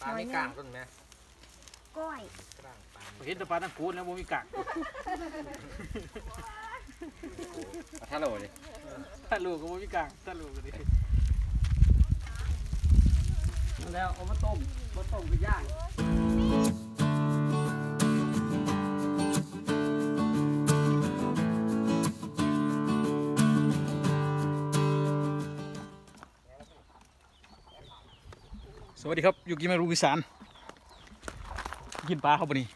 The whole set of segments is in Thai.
ปลาไม่กลางต้นไหมก้อยกลางปลาเห็นแต่ปลาตั้งกูดแล้วบ่มีกากถ้าโหลดิถ้าลูกก็บ่มีกากถ้าลูกก็ดิแล้วเอามาต้มมาต้มไปย่าง สวัสดีครับ อยู่กินมารูอีสานกินปลาเขาบ่นี่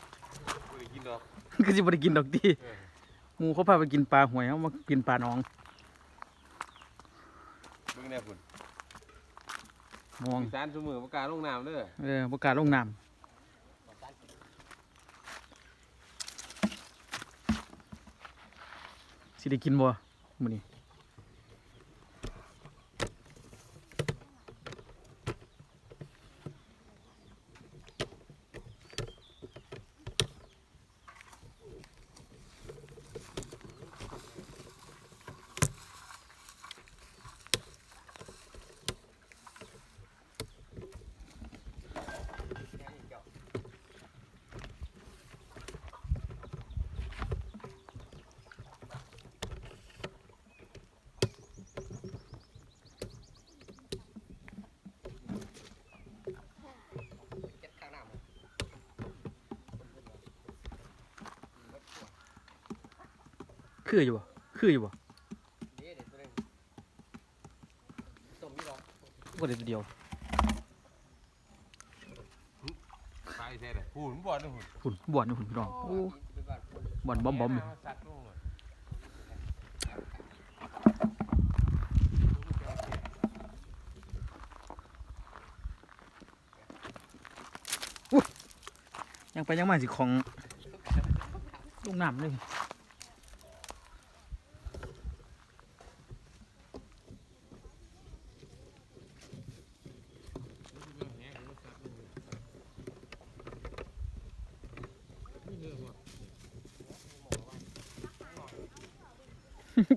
กูได้กินดอกก็สิบ่ได้กินดอกติหมูเขาพาไปกินปลาหวยเขามากินปลาน้องเบิ่งแน่พุ่นมองอีสานซุมือประกล้าศลงน้ำเด้อเออประกล้าศลงน้ำสิได้กินบ่มื้อนี้ คืออยู่บ่คืออยู่บ่เดี๋ยวเดี๋ยวตัวนึงต้มยี่หรอบ่ได้ตัวเดียวปลาอีแท้เลยหุ่นบ่อนนะหุ่นหุ่นบ่อนอยู่หุ่นพี่น้องโอ้บ่อนบอมบอมอยู่สัตว์ลงเลยยังไปยังมาสิของลงน้ำเลย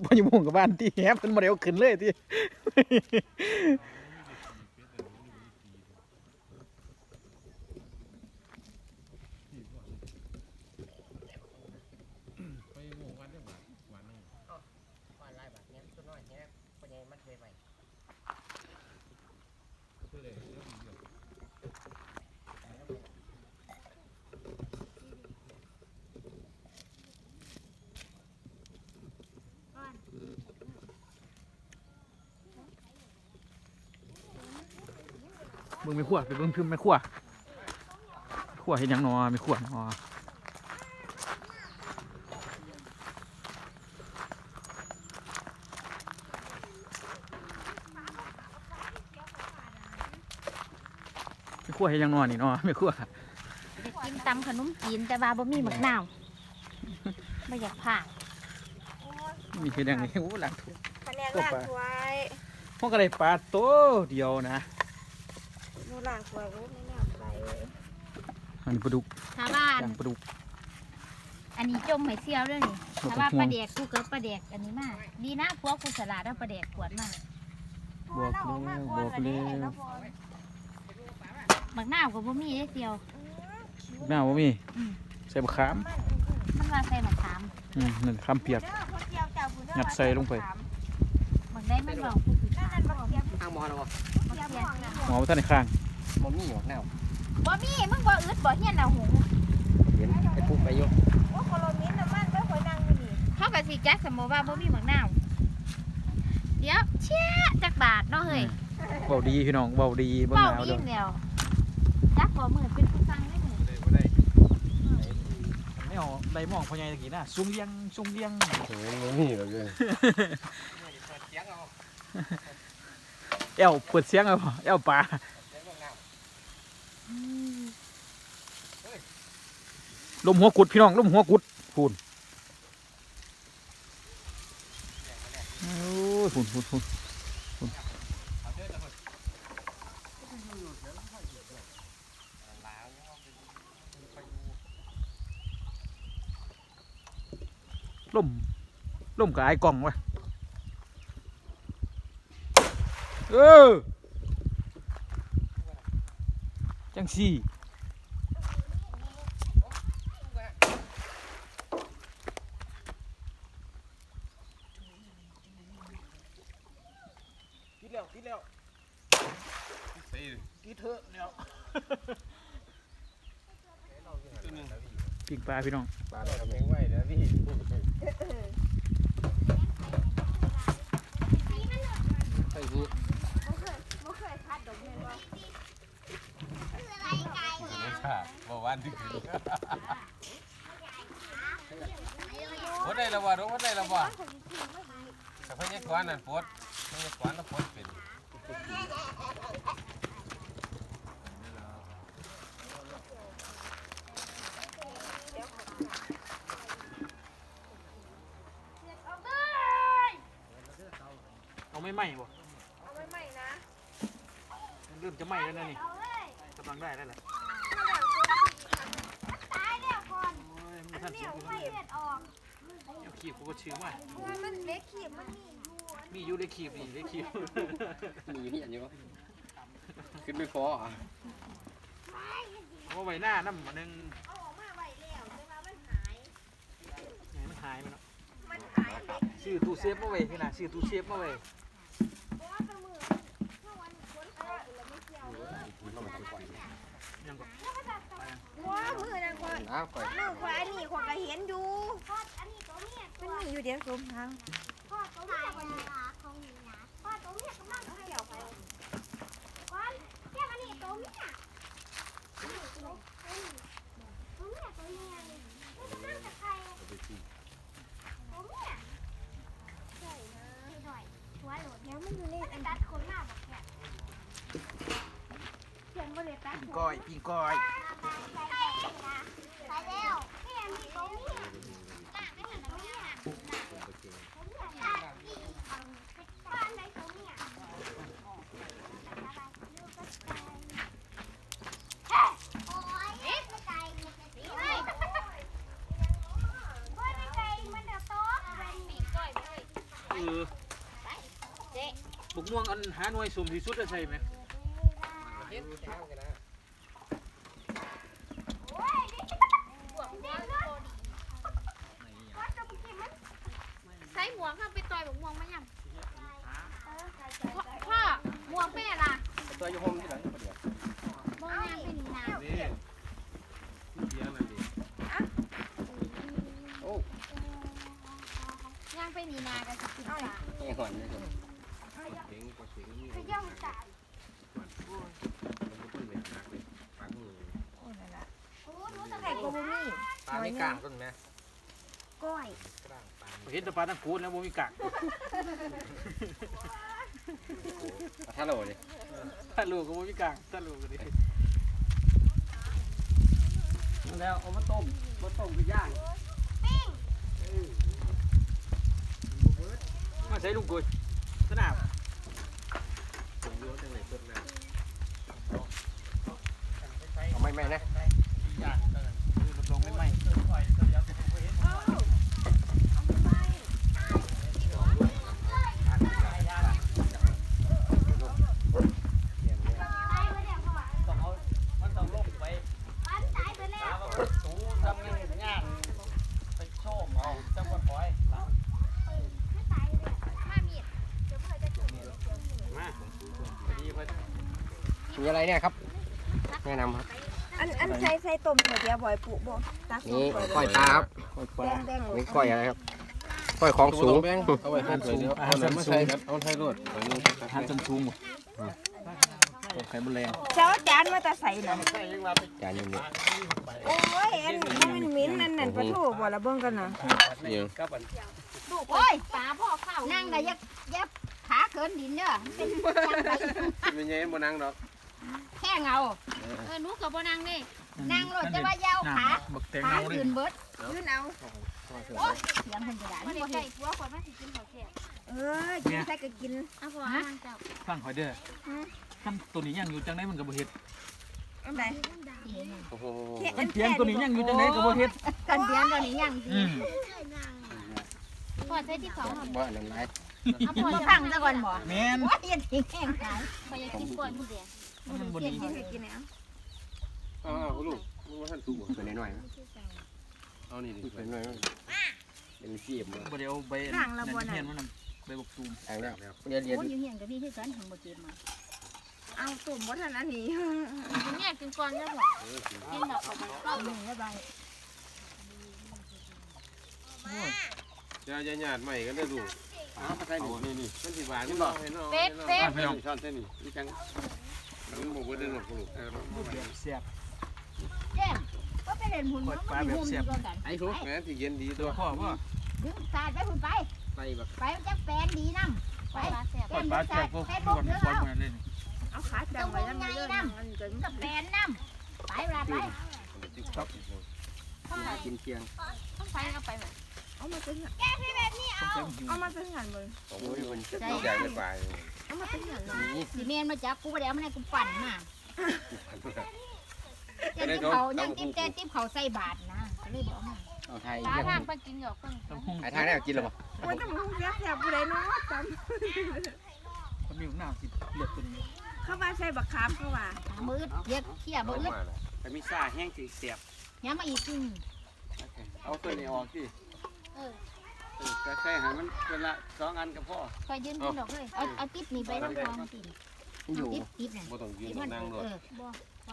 พออยู่หมงกับบ้านที่แฮปเป็นมาเร็วขึ้นเลยที่ วันไรแบบนี้ตัวน้อยเนี้ยปัญญามันเคยไป เบิ่งไม่ขั้วไปเบิ่งพิมพ์ไม่ขั้วขั้วเห็นยังหนอไม่ขั้วหนอไม่ขั้วเห็นยังหนอนี่หนอไม่ขั้วกินตำขนมจีนแต่ว่าบ่มีหมักนาวไม่อยากผ่ามีเห็นยังไงโอ้หลังถูกคะแนนล่างถวยพวกอะไรปลาโตเดียวนะ หนูล่างถวยโอ้ไม่น่าไปเลยอันนี้ปลาดุกถ้าบ้านย่างปลาดุก อันนี้จมให้เซียวด้วยนี่บ่ต้องถ้าว่าห่วงปลาแดกกูเกิดปลาแดกอันนี้มาดีนะพวกกูสลัดเอาปลาแดกขวดมาบอกแล้วบอกแล้วหมักนาวก็บ่มีได้เซียว หน้าว่ามีอืม ใส่บะขามมันว่าใส่หมักขามอืมนั่นขามเปียก งัดใส่ลงไปหมักได้มันบอกกูคือขามอ้างมอนะวะหมักเสียหมอไปท่านในข้าง มันมีหรอกแนวบ่มีมึงบ่อึดบ่เฮียนเอาหูเห็นไอ้ปุ๊บไปยกโอ้โคโลมินน้ำมันไม่ค่อยนั่งอยู่นี่เขาก็สิจักสมมุติว่าบ่มีหมักนาวเดี๋ยวเชี่ยจักบาทเนาะเฮ้ยเบาดีพี่น้องเบาดีเบิ่งเป้าหนาวอีเด้อกแล้วจักบ่มือเป็นผู้ฟังได้มือเลยบ่ได้ไม่เอาได้มองพ่อใหญ่ตะกี้นะซุ่มเลี้ยงซุ่มเลี้ยงโอ้ยมันมีเหรอเกินแอวเปิดเสียงเอาบ่แอวปลา ลมหัวกุดพี่น้องลมหัวกุดพูนโอ้ยพูนพูนพูนพูนล่มล่มกับไอ้กล่องวะเออจังสี่ กินแล้วกินแล้ว ใส่ กินเถอะแล้ว ตัวหนึง ปลาพี่น้องปลาทำเองไว้นะพี่ใส่หูบ่คยบ่เคยคัดดอกแม่นบ่ไม่ค่ะวันที่คือพดได้และบ่รู้พดได้และบ่แต่พญากรนั่นพดพญากรน่ะพดเป็น เอาไม่ไหม้บ่เอาไว้ใหม่นะเริ่มจะไหม้แล้วนะนี่กำลังได้แล้วแหละตายแล้วก่อนโอ้ยมันทันเหนีสุยวกไฟเลือดออกเดี๋ยวขีบกูก็ชื่อว่าเพราะว่ามันเล็กขีบมันมีอยู่มีอยู่ได้ขีบนี่ได้ขีบมีนี่อันนี้บ่ขึ้นไม่พออะเอาไว้หน้าน้ำมันนึงเอาออกมาไว้แล้วแต่ว่ามันหายให้มันหายไปเนาะมันหายเล็ก ชื่อตู้เซฟมาไว้ที่น่ะชื่อตู้เซฟมาไว้ เพราะว่าเป็นมือเมื่อวันฝนตกแล้วไม่เกี่ยวเลย ยังก็ว้ามือนั่นกว่าน้ำก่อยมือขวานี่ขวาก็เห็นอยู่พ่ออันนี้ตัวเมียมันมีอยู่เดียวสมทางพ่อตัวเมียคนนี้ ยเลยเออบุกม่วงอันหาหน่วยสุ่มที่สุดจะใช่ไหม เฮ็ดแจ้งกันนะ โอ้ยดิบวกเด็กเลยว่าจะไปกินมัน ใช้หมวกเข้าไปต่อยบอกม่วงมายังพ่อพ่อหมวกเป็นอะไรล่ะ ตัวอยู่ห่มที่หลังเดี๋ยวบ่งานเป็นนี่นะนี่เสียงนั่นดิย่างเป็นนี่นากันสิกินปลาแง่หอนเลยเสียงกว่าเสียงนี่ขย่ำจ่ายมันก็เป็นหนักเลยปากมือโอ้รู้แต่ไข่กูบ่มีปลาไม่กลางต้นไหมก้อยกลางปลาเห็นแต่ปลาตั้งกูนแล้วบ่มีกาก ถ้าโหลดิถ้าลูกก็บ่มีกากถ้าลูกก็ดิแล้วเอามาต้มมาต้มไปย่างมาใช้ลุงกุยสนามผมรู้จังไหนเพิ่มน้เอาไม่ไม่นะ รับรองไม่ไหม้ ตายไปแล้วพ่อ ต้องเอามันต้องลงไป ปันตายไปแล้ว สูทำงานงานไปโชมเอาจังหวัดปอยหลัง ไม่ตายเลยมามีดเดี๋ยวพ่อจะจุด มาดีเพิ่น มี อะไรเนี่ยครับ แนะนำครับ อันอันใส่ใส่ต้มเดี๋ยวบ่อยปุบ่ตักนี่ก่ก้อยปลาครับแดงแดงนี่ก้อยอะไรครับก้อยของสูง เอาไว้ให้เผยเดี๋ยวเอาน้ำมาใส่ครับเอาไทยรวดไปนึงอาหารชั้นสูงบ่ไข่มดแรงเจ้าจานมาแต่ใส่น่ะจานนี้นี่โอ้ยอันมันมิ้นนั่นนั่นปลาทูบ่ละเบิ่งกันน่ะเนี่ยลูกโอ้ยปลาพ่อเข้านั่งก็ยับยับขาเขินดินเด้อเป็นจังไดเป็นไงบ่นั่งดอก แค่เงาเออหนูก็บ่นั่งนี่นั่งรถจะว่ายาวขาบักแตงขาเงาดิยืนเบิดยืนเอาโอ้ยเสียงเพิ่นจะได้มันบ่ได้เห็นหัวคนมาสิกินข้าวแซ่บเออกินใส่ก็กินเอาพ่อเอาเจ้าฟังข่อยเด้อคันตัวนี้ยังอยู่จังไดมันก็บ่เฮ็ดอันใดโอ้โหคันเพียงตัวนี้ยังอยู่จังไดก็บ่เฮ็ดกันเพียงตัวนี้ยังสิอืมพ่อใช้ที่สองเอาบ่อันนั้นไร เอาพ่อมาจะฟังซะก่อนบ่แม่นว่าอย่าทิ้งแห้งหายพ่ออยากกินกล้วยหมูแดงมันบ่กิดีนกินให้กินแล้วอ้าวลูกมึงว่าท่านถูกบ่ตัวน้อยๆนะเอานี่ดิตัวน้อยๆเป็นฟีมบ่บ่ได้เอาใบนั่นเฮียนมันนำใบบักตูมทางแล้วเรียนเรียนคนอยู่เฮียนก็มีคือกันถึงบ่เจ็บมาเอาตุ่มบ่ทันอันนี้เนี่ยกินก่อนแล้วบ่กินดอกเอาไปก็หนึ่งแล้วไปจะจะหยาดใหม่กันได้ลู กอ้าวมาใส่เอานี่นี่นี่มันสิหวานนี่บ่ให้น้องเป๊ะเป๊ะพี่น้องช้อนใส่นี่นี่จังมันบ่บ่ได้หรอกลูกเออแบบแซ่บแก้มก็ไปเล่นหุ่นมันมันหุ่นก็กันไอ้ทุกแม่ที่เย็นดีตัตัววพ่อบ่ดึงสาดไปหุ่นไปใส่แบบไปจักแปนดีนำไปปลาปลาแซ่บก็ควรควรมาเล่นเอาขาจังไว้นำเลยมันจะจักแปนนำไปเวลาไปกินเคียงต้องไปก็ไปแบบ เอามาตึ้งต้องใช้หิวเอามาตึ้งหันเลยโอ้ยมันใหญ่ไม่ไปเอามาตึ้งหันเลยนี่สิเมนมาจับกูบ่ได้เอามาให้กูปั่นมายังติ๊บเขายังติ๊บแต่ติ๊บเขาใส่บาทนะก็เลยบอกมาเอาไทยตาเรียกทางไปกินหยอกเพิ่นต้องหุ้งไอ้ทางนี้กินหรอปะโอ้ยแต่มึงเสียแสบผู้ใดเนาะจคนมีหน้าสิเลือดตัวนี้ำเข้ามาใส่บักขามเข้ามามืดเรียกเขี้ยมืดแต่มีซ่าแห้งสิเสียบยังมาอีกอืมเอาตัวนี้ออกสิ เออก็ใส่ให้มันเป็นละสองอันกับพ่อคอยยืนกินดอกเลยเอาเอาติ๊บนี่ไปทั้งกองกินอยู่ ติ๊บติ๊บน่ะบ่ต้องยืนติ๊บต้อมันงนั่งรถเออบ่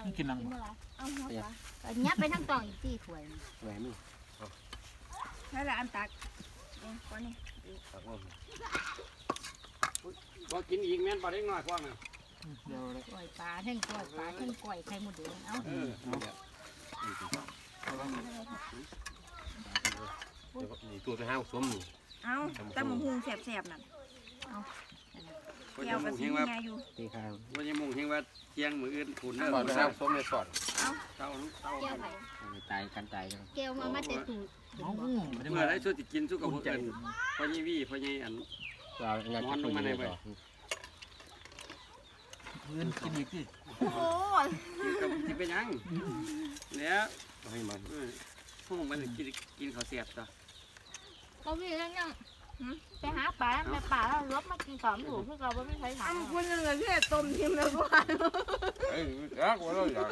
มันกินนังกินบ่ บ่หลายเอาหัวปลาก็ยับไปทั้งกองอีกสี่ถ้วยแหวนมือใช่ละอันตักเอ้ก้อนนี้ตักลงบ่กินอีกแม่นบ่ได้น้อยกว่าน่ะเดี๋ยวเลยกล้วยปลาทั้งกล้วยปลาทั้งกล้วยไข่มดแดงเอาเออ นี่ตัวไปห้างสมนี่เอาตำบักหุ่งแสบๆนั่นบ่แก้ยัวงกัมุ่บงสีเฮงว่าไงอยู่ตีข้าวบ่ยังมุ่งเฮงว่าเที่ยงมื้ออื่นคุณเด้อก่อนไปห้างสมในสอดเต้าเต้าแก้วไข่ตายกันตายกันแก้วมามาแต่ตู้เอ้าเมื่อไรสู้สิกินสู้กับบ่เอิ้นพ่อยี่วี่พ่อยี่อันเรางานจะคุยกันต่อเพื่อนกินอีกสิโอ้ยกินกับสิเป็นหยังแล้วให้มันเออพวกมันกินกินข้าวเสียบต่อ ก็มีแล้วยังไปหาปลาไปป่าแล้วรบมากินของถูกคือเราไม่ใช้ถามคุณยังเงินที่ต้มทิมแล้วก่อนเอ้ยยากว่าเราอยาก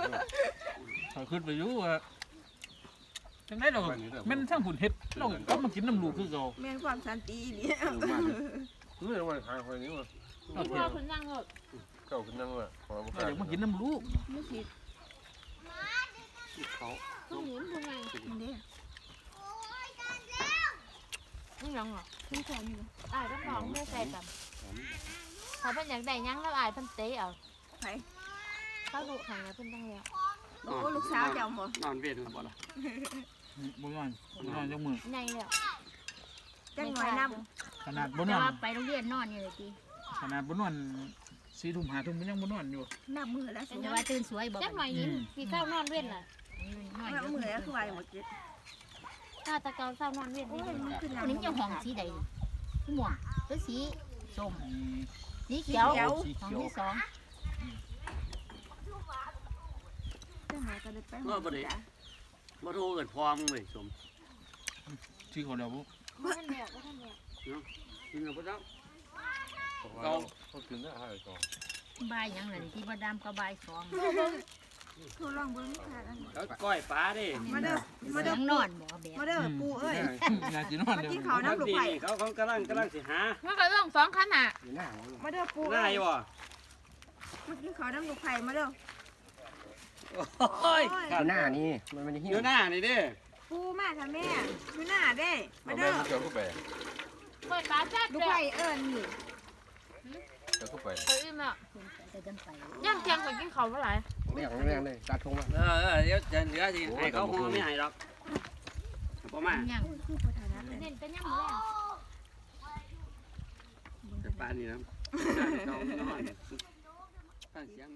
ถ้าขึ้นไปอยู่ว่าจังได๋เราแม่นทั้งหุ่นเฮ็ดเราก็มากินน้ำลูกคือเก่าแม่นความสันติดีคือว่าทาคนนี้ว่าเราพ่เที่ยอวคุณนั่งรถเก่าขึ้นนั่งว่าขอเราอยากมากินน้ำลูกไม่ผิดเขาคุณหญิงคุณไงนี่ย นี่ยังเหรอคุณแขนอยู่อ่ายก็ของไม่ใส่กันถ้าเป็นอยากได้ยังแล้วอ่ายเพิ่นเตะเอาไปเขาลูกหางเพิ่นต้องเลี้ยงโอ้ลูกสาวเจ้าหมดนอนเวทบ่ล่ะบ่ย้อนบ่ย้อนจังมือในแล้วจังหน่อยน้ขนาดบ่นแต่อนว่าไปโรงเรียนนอนอยู่เลยทีขนาดบ่นอน4ทุ่ม5ทุ่มมันยังบ่นอนอยู่ำน้ำมือแล้วสิแต่ว่าตื่นสวยบอกจักหน่อยยิ้มมีข้าวนอนเว้นล่ะ นอนน้ำมือแล้วคือว่าอย่างเมื่อกี้ข้าตะเกาเศร้านอนเว้นโอ้นี่ยมันขึ้นคนนี้จะห้องสีใดสีม่วงหรือสีส้มอืมสีเขียวสีห้องเขียวที่สองจังหน่อยก็เลยไปบ่บ่ได้บ่โทรเอิ้นพอมึงเว้ยสมชื่อเขาแล้วบ่ท่านเดียวท่านเดียวกินแล้วบ่ต้องเขาเขากินได้ให้ก่อนบายยังเลยที่ว่าดำก็บายสอง ทุลองเบิ้งค่ะแล้วก้อยปลาดิมาเด้อมาเด้ยองนอนบ่แบบมาเด้อปูเอ้ยงานสินอนมาเดี๋ยวกินข้าวน้ำลูกไผ่เขาเขากำลังกำลังสิหามันก็ต้องสองขนาดอยู่หน้ามาเด้อปูหน้าเอ้ยอยู่บ่มากินข้าวน้ำลูกไผ่มาเด้อโอ้ยอยู่หน้านี่มันม่ได้หิ้อยู่หน้านี่ดิปูมาค่ะแม่อยู่หน้าเด้มาเอแม่เด้อเจ้าก็ไปเปิดปลาแซ่บลูกไผ่เอิญนี่เจ้าก็ไปเอิ่มอะไปกันไปย่ำเทียงไปกินข้าวเมื่อไหร่ เรียกเรียกเลยตัดทงมาเออเออเดี๋ยวจะเหลือสิให้เขาคงไม่ให้หรอกบ่มาย่างคือประธานะเลยเน้นเป็นย่ำแรงแต่ปลานี่นะเขานอนฟังเสียง